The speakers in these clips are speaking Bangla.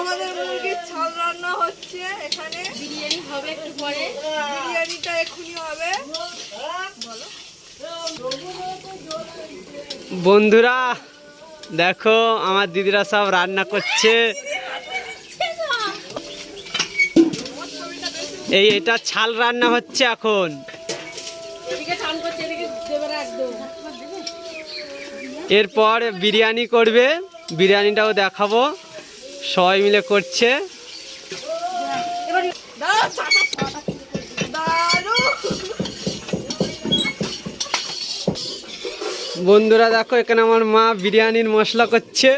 আমাদের মুরগির ছাল রান্না হচ্ছে এখানে। বিরিয়ানি হবে একটু পরে। বিরিয়ানিটা এক্ষুনি হবে। বন্ধুরা দেখো আমার দিদিরা সব রান্না করছে। এই এটা ছাল রান্না হচ্ছে এখন। এরপর বিরিয়ানি করবে। বিরিয়ানিটাও দেখাবো। সবাই মিলে করছে। বন্ধুরা, দেখো, এখানে আমার মা বিরিয়ানির মশলা করছে।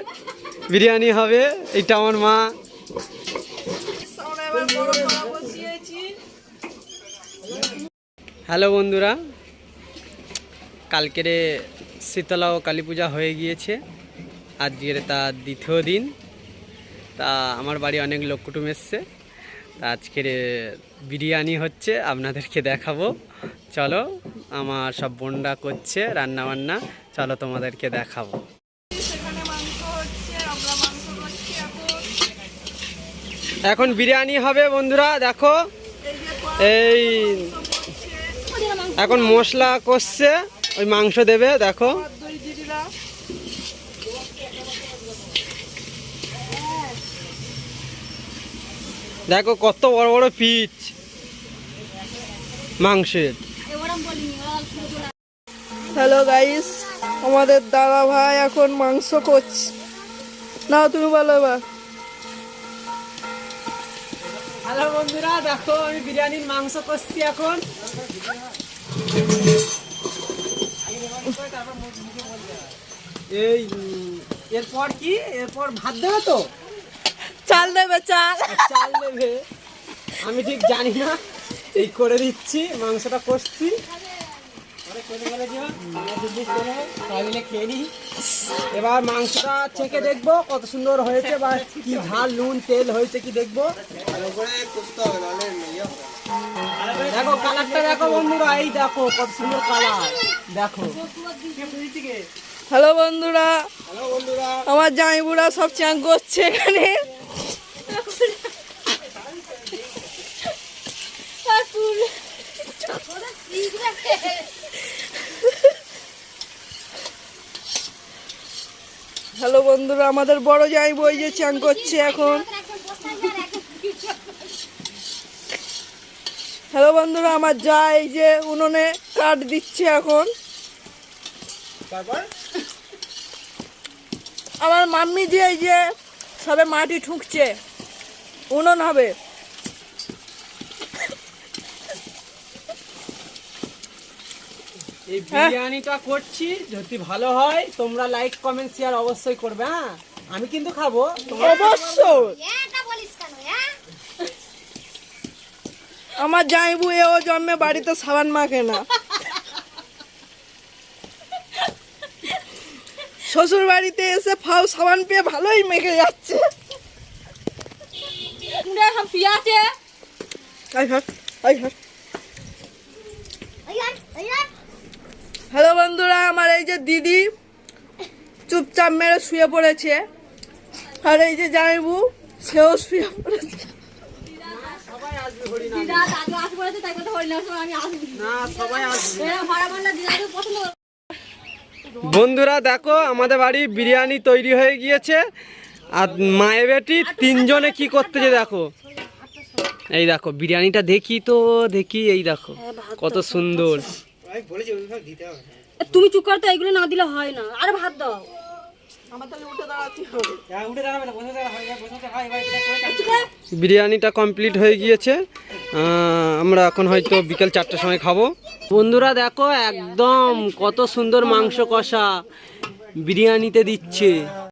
বিরিয়ানি হবে, এটা আমার মা। হ্যালো বন্ধুরা, কালকেরে শীতলা ও কালী পূজা হয়ে গিয়েছে। আজকের তার দ্বিতীয় দিন। তা আমার বাড়ি অনেক লোক কুটুম এসছে। তা আজকের বিরিয়ানি হচ্ছে, আপনাদেরকে দেখাবো। চলো, আমার সব বোনরা করছে রান্না বান্না চলো তোমাদেরকে দেখাবো। এখন বিরিয়ানি হবে বন্ধুরা, দেখো। এই, এখন মশলা কষছে, ওই মাংস দেবে, দেখো। দেখো কত বড় বড় পিচ। মাংসের। হ্যালো গাইস আমাদের দাদা ভাই এখন মাংস করছে। না তুমি বলো এবার। হ্যালো বন্ধুরা দেখো আমি বিরিয়ানির মাংস করছি এখন। এই এরপর কি? এরপর ভাত দেবে তো? চাল দেবে চাল। চাল দেবে। আমি ঠিক জানি না। এই করে দিচ্ছি মাংসটা কষছি। এবার মাংসটা চেখে দেখব কত সুন্দর হয়েছে বা কি ঝাল নুন তেল হয়েছে কি দেখব। দেখো কালারটা দেখো বন্ধুরা এই দেখো কত সুন্দর কালার। দেখো। হ্যালো বন্ধুরা আমার জামাইবুড়া সব চ্যাং করছে এখানে। হ্যালো বন্ধুরা, আমাদের বড় যাই বই যে চান করছে এখন। হ্যালো বন্ধুরা, আমার যাই যে উনুনে কাঠ দিচ্ছে এখন। আমার মাম্মি যে এই যে সবে মাটি ঠুকছে, উনুন হবে। এই বিরিয়ানিটা করছি যদি ভালো হয় তোমরা লাইক কমেন্ট শেয়ার অবশ্যই করবে হ্যাঁ? আমি কিন্তু খাব। তোমরা অবশ্যই। আমার জাইবু এও জন্মে বাড়িতে সাবান মাখে না। শ্বশুর বাড়িতে এসে ফাউ সাবান পেয়ে ভালোই মেখে যাচ্ছে। আই হাট আই হ্যালো বন্ধুরা আমার এই যে দিদি চুপচাপ মেরে শুয়ে পড়েছে। আর এই যে জাইবু সেও শুয়ে পড়েছে। বন্ধুরা দেখো আমাদের বাড়ি বিরিয়ানি তৈরি হয়ে গিয়েছে। আর মায়ের বেটি তিনজনে কি করতেছে দেখো। এই দেখো বিরিয়ানিটা দেখি তো দেখি এই দেখো কত সুন্দর। তুমি চুপ করতে এগুলো না দিলে হয় না। আর ভাত দাও। আমার তাহলে উঠে দাঁড়াতে হবে বিরিয়ানিটা কমপ্লিট হয়ে গিয়েছে। আমরা এখন হয়তো বিকেল চারটার সময় খাব। বন্ধুরা দেখো একদম কত সুন্দর মাংস কষা বিরিয়ানিতে দিচ্ছে।